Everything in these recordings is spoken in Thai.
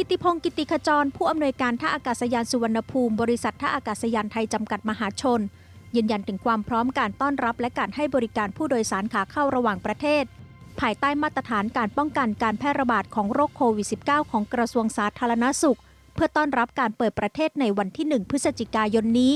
กิติพงศ์กิติขจร ผู้อำนวยการท่าอากาศยานสุวรรณภูมิ บริษัทท่าอากาศยานไทยจำกัดมหาชน ยืนยันถึงความพร้อมการต้อนรับและการให้บริการผู้โดยสารขาเข้าระหว่างประเทศ ภายใต้มาตรฐานการป้องกันการแพร่ระบาดของโรคโควิด -19 ของกระทรวงสาธารณสุข เพื่อต้อนรับการเปิดประเทศในวันที่ 1 พฤศจิกายนนี้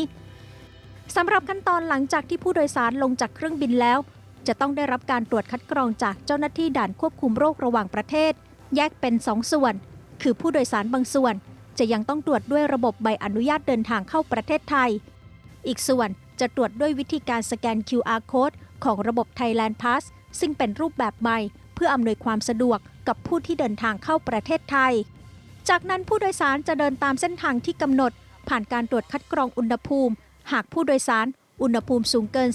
สำหรับขั้นตอนหลังจากที่ผู้โดยสารลงจากเครื่องบินแล้ว จะต้องได้รับการตรวจคัดกรองจากเจ้าหน้าที่ด่านควบคุมโรคระหว่างประเทศ แยกเป็น 2 ส่วน คือผู้โดยสารบางส่วน จะยังต้องตรวจด้วยระบบใบอนุญาตเดินทางเข้าประเทศไทย อีกส่วนจะตรวจด้วยวิธีการสแกน QR code ของระบบ Thailand Pass ซึ่งเป็นรูปแบบใหม่ เพื่ออำนวยความสะดวกกับผู้ที่เดินทางเข้าประเทศไทย จากนั้นผู้โดยสารจะเดินตามเส้นทางที่กำหนด ผ่านการตรวจคัดกรองอุณหภูมิ หากผู้โดยสารอุณหภูมิสูงเกิน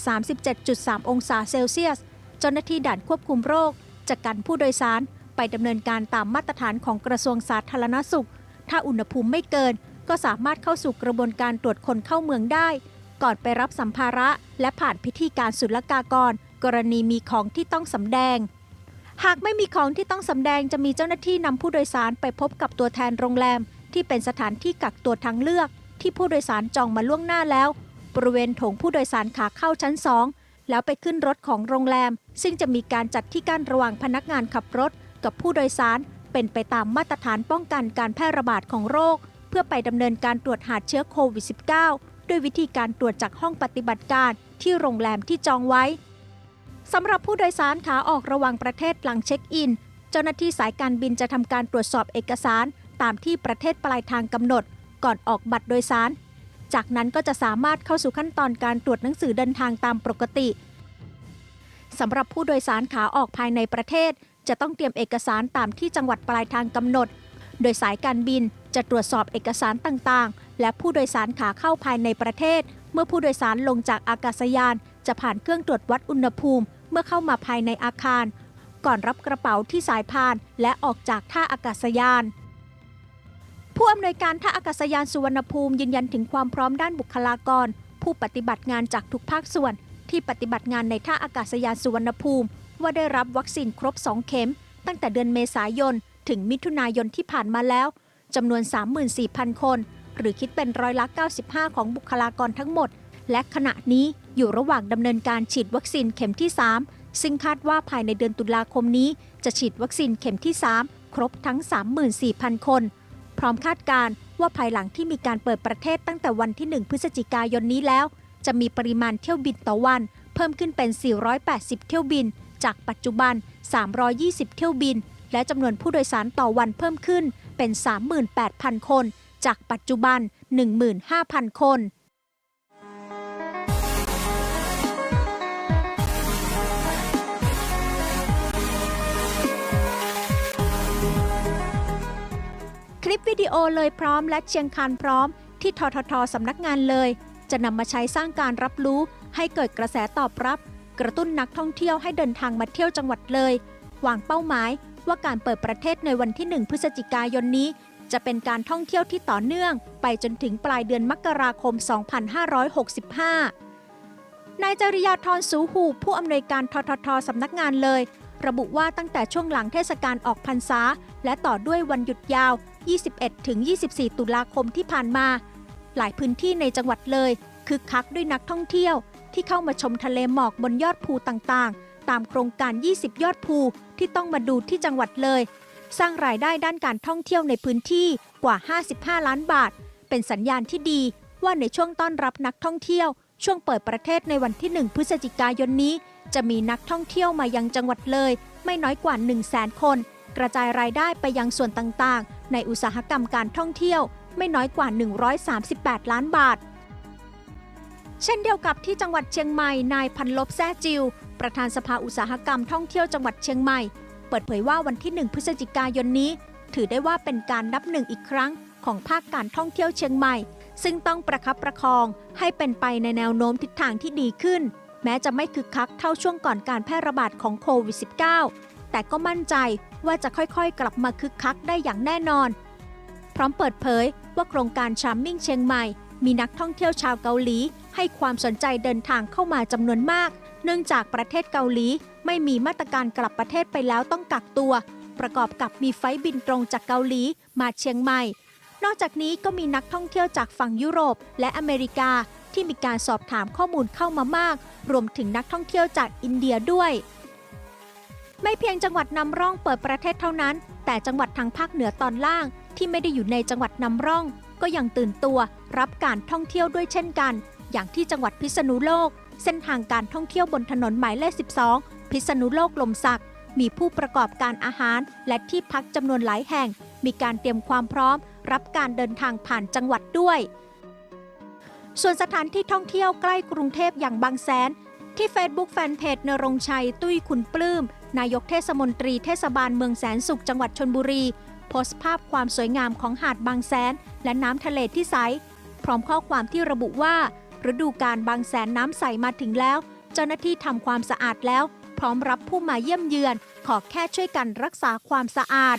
37.3 องศาเซลเซียส เจ้าหน้าที่ด่านควบคุมโรคจะกันผู้โดยสาร ไปดำเนินการตามมาตรฐานของกระทรวงสาธารณสุข ถ้าอุณหภูมิไม่เกิน ก็สามารถเข้าสู่กระบวนการตรวจคนเข้าเมืองได้ ก่อนไปรับสัมภาระ และผ่านพิธีการศุลกากร กรณีมีของที่ต้องสำแดง หากไม่มีของที่ต้องสำแดงจะมีเจ้าหน้าที่นำผู้โดยสารไปพบกับตัวแทนโรงแรม ที่เป็นสถานที่กักตัวทางเลือก ที่ผู้โดยสารจองมาล่วงหน้าแล้ว บริเวณโถงผู้โดยสารขาเข้าชั้น2แล้วไปขึ้นรถของโรงแรม ซึ่งจะมีการจัดที่กั้นระหว่างพนักงานขับรถ กับผู้โดยสารเป็นไปตามมาตรฐานป้องกันการแพร่ระบาดของโรค เพื่อไปดำเนินการตรวจหาเชื้อโควิด -19 ด้วยวิธีการตรวจจากห้องปฏิบัติการที่โรงแรมที่จองไว้สำหรับผู้โดยสารขาออกระหว่างประเทศหลังเช็คอิน เจ้าหน้าที่สายการบินจะทำการตรวจสอบเอกสาร ตามที่ประเทศปลายทางกำหนด ก่อนออกบัตรโดยสาร จากนั้นก็จะสามารถเข้าสู่ขั้นตอนการตรวจหนังสือเดินทางตามปกติสำหรับผู้โดยสารขาออกภายในประเทศ จะต้องเตรียมเอกสารตามที่จังหวัดปลายทางกำหนด โดยสายการบินจะตรวจสอบเอกสารต่างๆ และผู้โดยสารขาเข้าภายในประเทศ เมื่อผู้โดยสารลงจากอากาศยาน จะผ่านเครื่องตรวจวัดอุณหภูมิ เมื่อเข้ามาภายในอาคาร ก่อนรับกระเป๋าที่สายพาน และออกจากท่าอากาศยาน ผู้อำนวยการท่าอากาศยานสุวรรณภูมิยืนยันถึงความพร้อมด้านบุคลากร ผู้ปฏิบัติงานจากทุกภาคส่วนที่ปฏิบัติงานในท่าอากาศยานสุวรรณภูมิ ว่าได้รับวัคซีนครบ 2 เข็ม ตั้งแต่เดือนเมษายน ถึงมิถุนายนที่ผ่านมาแล้วจำนวน 34,000 คน หรือคิดเป็นร้อยละ 95 ของบุคลากรทั้งหมด และขณะนี้อยู่ระหว่างดำเนินการฉีดวัคซีนเข็มที่ 3 ซึ่งคาดว่าภายในเดือนตุลาคมนี้ จะฉีดวัคซีนเข็มที่ 3 ครบทั้ง 34,000 คน พร้อมคาดการณ์ว่าภายหลังที่มีการเปิดประเทศตั้งแต่วันที่ 1 พฤศจิกายนนี้แล้ว จะมีปริมาณเที่ยวบินต่อวัน เพิ่มขึ้นเป็น 480 เที่ยวบิน จากปัจจุบัน 320 เที่ยวบิน และจำนวนผู้โดยสารต่อวันเพิ่มขึ้นเป็น 38,000 คน จากปัจจุบัน 15,000 คนคลิปวิดีโอเลยพร้อมและเชียงคานพร้อม ที่ทททสำนักงานเลย จะนำมาใช้สร้างการรับรู้ ให้เกิดกระแสตอบรับ กระตุ้นนักท่องเที่ยวให้เดินทางมาเที่ยวจังหวัดเลย วางเป้าหมายว่าการเปิดประเทศในวันที่ 1 พฤศจิกายนนี้ จะเป็นการท่องเที่ยวที่ต่อเนื่อง ไปจนถึงปลายเดือนมกราคม 2565 นายจริยาธรสูหูผู้อำนวยการทททสำนักงานเลย ระบุว่าตั้งแต่ช่วงหลังเทศกาลออกพรรษา และต่อด้วยวันหยุดยาว 21-24 ตุลาคมที่ผ่านมา หลายพื้นที่ในจังหวัดเลยคึกคักด้วยนักท่องเที่ยว ที่เข้ามาชมทะเลหมอกบนยอดภูต่างๆ ตามโครงการ 20 ยอดภูที่ต้องมาดูที่จังหวัดเลย สร้างรายได้ด้านการท่องเที่ยวในพื้นที่กว่า 55 ล้านบาท เป็นสัญญาณที่ดีว่าในช่วงต้อนรับนักท่องเที่ยว ช่วงเปิดประเทศในวันที่ 1 พฤศจิกายนนี้ จะมีนักท่องเที่ยวมายังจังหวัดเลย ไม่น้อยกว่า 1 0 0 0 0แสนคน กระจายรายได้ไปยังส่วนต่างๆ ในอุตสาหกรรมการท่องเที่ยว ไม่น้อยกว่า 138 ล้านบาท เช่นเดียวกับที่จังหวัดเชียงใหม่ นายพันลบแซ่จิว ประธานสภาอุตสาหกรรมท่องเที่ยวจังหวัดเชียงใหม่ เปิดเผยว่าวันที่ 1 พฤศจิกายนนี้ ถือได้ว่าเป็นการนับหนึ่งอีกครั้งของภาคการท่องเที่ยวเชียงใหม่ ซึ่งต้องประคับประคองให้เป็นไปในแนวโน้มทิศทางที่ดีขึ้น แม้จะไม่คึกคักเท่าช่วงก่อนการแพร่ระบาดของโควิด -19 แต่ก็มั่นใจว่าจะค่อยๆ กลับมาคึกคักได้อย่างแน่นอน พร้อมเปิดเผยว่าโครงการชามมิ่งเชียงใหม่ มีนักท่องเที่ยวชาวเกาหลี ให้ความสนใจเดินทางเข้ามาจำนวนมาก เนื่องจากประเทศเกาหลี ไม่มีมาตรการกลับประเทศไปแล้วต้องกักตัว ประกอบกับมีไฟบินตรงจากเกาหลีมาเชียงใหม่ นอกจากนี้ก็มีนักท่องเที่ยวจากฝั่งยุโรป และอเมริกาที่มีการสอบถามข้อมูลเข้ามามาก รวมถึงนักท่องเที่ยวจากอินเดียด้วย ไม่เพียงจังหวัดนำร่องเปิดประเทศเท่านั้น แต่จังหวัดทางภาคเหนือตอนล่างที่ไม่ได้อยู่ในจังหวัดนำร่อง ก็ยังตื่นตัวรับการท่องเที่ยวด้วยเช่นกัน อย่างที่จังหวัดพิษณุโลก เส้นทางการท่องเที่ยวบนถนนหมายเลข 12 พิษณุโลกลมสัก มีผู้ประกอบการอาหารและที่พักจำนวนหลายแห่ง มีการเตรียมความพร้อม รับการเดินทางผ่านจังหวัดด้วย ส่วนสถานที่ท่องเที่ยวใกล้กรุงเทพอย่างบางแสน ที่ Facebook แฟนเพจนรงชัย ตุ้ยคุณปลื้มนายกเทศมนตรีเทศบาลเมืองแสนสุขจังหวัดชนบุรี โพสต์ภาพความสวยงามของหาดบางแสน และน้ำทะเลที่ใส พร้อมข้อความที่ระบุว่า ฤดูการบางแสนน้ำใสมาถึงแล้ว เจ้าหน้าที่ทำความสะอาดแล้ว พร้อมรับผู้มาเยี่ยมเยือน ขอแค่ช่วยกันรักษาความสะอาด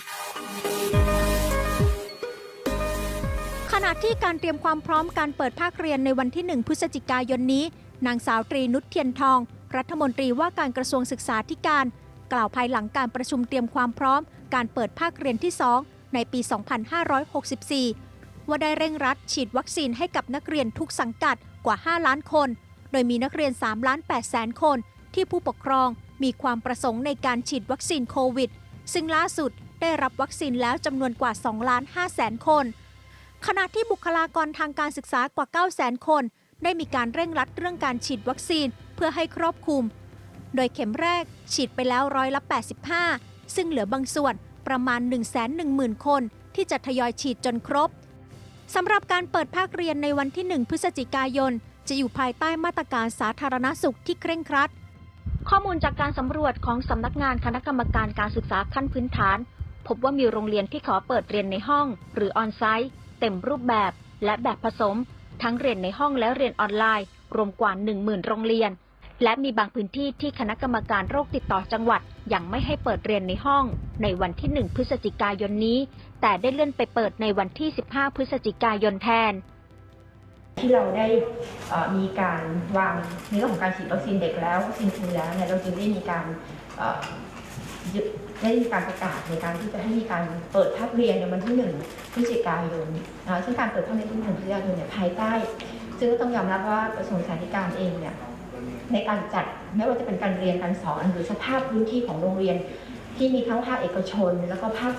ขณะที่การเตรียมความพร้อมการเปิดภาคเรียนในวันที่ 1 พฤศจิกายนนี้ นางสาวตรีนุชเทียนทอง รัฐมนตรีว่าการกระทรวงศึกษาธิการ กล่าวภายหลังการประชุมเตรียมความพร้อม การเปิดภาคเรียนที่ 2 ในปี 2564 ว่าได้เร่งรัดฉีดวัคซีนให้กับนักเรียนทุกสังกัดกว่า 5 ล้านคน โดยมีนักเรียน3ล้าน8แสนคน ที่ผู้ปกครองมีความประสงค์ในการฉีดวัคซีนโควิด ซึ่งล่าสุดได้รับวัคซีนแล้วจำนวนกว่า2ล้าน5แสนคน ขณะที่บุคลากรทางการศึกษากว่า9 0 0 0 0 0คน ได้มีการเร่งรัดเรื่องการฉีดวัคซีนเพื่อให้ครอบคลุม โดยเข็มแรกฉีดไปแล้วร้อยละ 85 ซึ่งเหลือบางส่วนประมาณ 110,000 คน ที่จะทยอยฉีดจนครบสำหรับการเปิดภาคเรียนในวันที่ 1 พฤศจิกายน จะอยู่ภายใต้มาตรการสาธารณสุขที่เคร่งครัด ข้อมูลจากการสำรวจของสำนักงานคณะกรรมการการศึกษาขั้นพื้นฐาน พบว่ามีโรงเรียนที่ขอเปิดเรียนในห้อง หรือออนไซต์เต็มรูปแบบ และแบบผสม ทั้งเรียนในห้องและเรียนออนไลน์ รวมกว่า 10,000 โรงเรียน และมีบางพื้นที่ที่คณะกรรมการโรคติดต่อจังหวัด ยังไม่ให้เปิดเรียนในห้อง ในวันที่ 1 พฤศจิกายนนี้ แต่ได้เลื่อนไปเปิดในวันที่ 15 พฤศจิกายนแทน ที่เราได้เอ่อมีการวางในเรื่องของการฉีดวัคซีนเด็กแล้ววัคซีนฟรีแล้วเนี่ยเราจึงได้มีการเอ่อยึดได้มีการประกาศในการที่จะให้มีการเปิดภาคเรียนในวันที่หนึ่งพฤศจิกายนนะคะซึ่งการเปิดภาคเรียนที่หนึ่งพฤศจิกายนเนี่ยภายใต้ ซึ่งก็ต้องยอมรับว่ากระทรวงสาธารณการเองเนี่ย ในการจัดไม่ว่าจะเป็นการเรียนการสอน หรือสภาพพื้นที่ของโรงเรียน ที่มีทั้งภาคเอกชน แล้วก็ภาค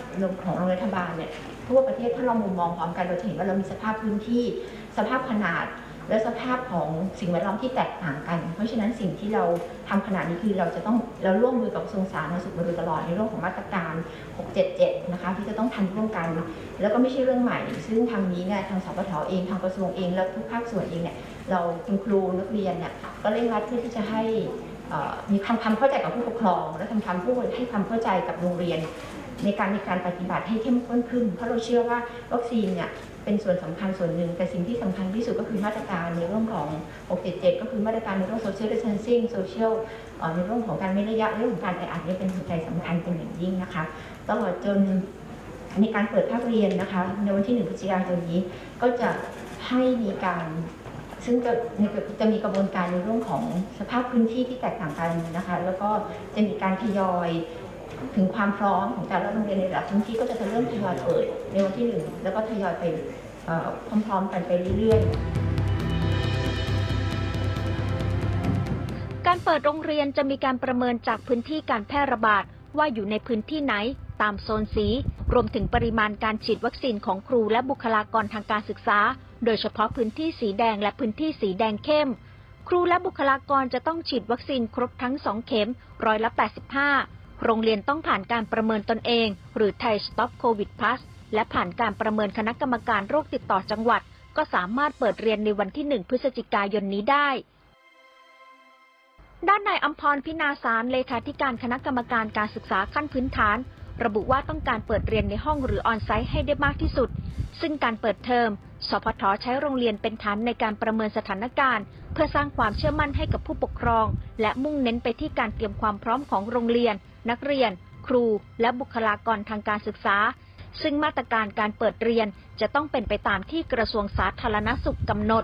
ของโรงรัฐบาลเนี่ยทั่วประเทศถ้าเรามุมมองพร้อมกันเราจะเห็นว่าเรามีสภาพพื้นที่ สภาพขนาดและสภาพของสิ่งแวดล้อมที่แตกต่างกัน เพราะฉะนั้นสิ่งที่เราทำขนาดนี้คือเราจะต้องเราร่วมมือกับกระทรวงสาธารณสุขมาโดยตลอดในเรื่องของมาตรการ 677 นะคะที่จะต้องทำร่วมกัน แล้วก็ไม่ใช่เรื่องใหม่ ซึ่งทางนี้เนี่ยทางสปทเองทางกระทรวงเองและทุกภาคส่วนเองเนี่ยเราคุณครูนักเรียนเนี่ย ก็เร่งรัดเพื่อที่จะให้มีความความเข้าใจกับผู้ปกครอง และทำความผู้ให้ความเข้าใจกับโรงเรียน ในการในการปฏิบัติให้เข้มข้นขึ้น เพราะเราเชื่อว่าวัคซีนเนี่ยเป็นส่วนสำคัญส่วนหนึ่ง แต่สิ่งที่สำคัญที่สุดก็คือมาตรการในเรื่องของ 677 ก็คือมาตรการในเรื่อง social distancing social เอ่อในเรื่องของการเว้นระยะเรื่องของการแออัดนี่เป็นหัวใจสำคัญเป็นอย่างยิ่งนะคะตลอดจนในการเปิดภาคเรียนนะคะในวันที่ 1 พฤศจิกายนนี้ก็จะให้มีการ ซึ่งจะจะมีกระบวนการในเรื่องของสภาพพื้นที่ที่แตกต่างกันนะคะ แล้วก็จะมีการทยอยถึงความพร้อมของแต่ละโรงเรียนในแต่ละพื้นที่ก็จะเริ่มทยอยเปิดในวันที่หนึ่งแล้วก็ทยอยไปพร้อมๆกันไปเรื่อยๆการเปิดโรงเรียนจะมีการประเมินจากพื้นที่การแพร่ระบาด ว่าอยู่ในพื้นที่ไหน ตามโซนสี รวมถึงปริมาณการฉีดวัคซีนของครูและบุคลากรทางการศึกษา โดยเฉพาะพื้นที่สีแดงและพื้นที่สีแดงเข้ม ครูและบุคลากรจะต้องฉีดวัคซีนครบทั้ง 2 เข็มร้อยละ 85 โรงเรียนต้องผ่านการประเมินตนเอง หรือไทย Stop COVID Plus และผ่านการประเมินคณะกรรมการโรคติดต่อจังหวัด ก็สามารถเปิดเรียนในวันที่ 1 พฤศจิกายนนี้ได้ ด้านนายอัมพรพินาสารเลขาธิการคณะกรรมการการศึกษาขั้นพื้นฐาน ระบุว่าต้องการเปิดเรียนในห้องหรือออนไซต์ให้ได้มากที่สุด ซึ่งการเปิดเทอม สพทใช้โรงเรียนเป็นฐานในการประเมินสถานการณ์ เพื่อสร้างความเชื่อมั่นให้กับผู้ปกครอง และมุ่งเน้นไปที่การเตรียมความพร้อมของโรงเรียน นักเรียน ครู และบุคลากรทางการศึกษา ซึ่งมาตรการการเปิดเรียนจะต้องเป็นไปตามที่กระทรวงสาธารณสุขกำหนด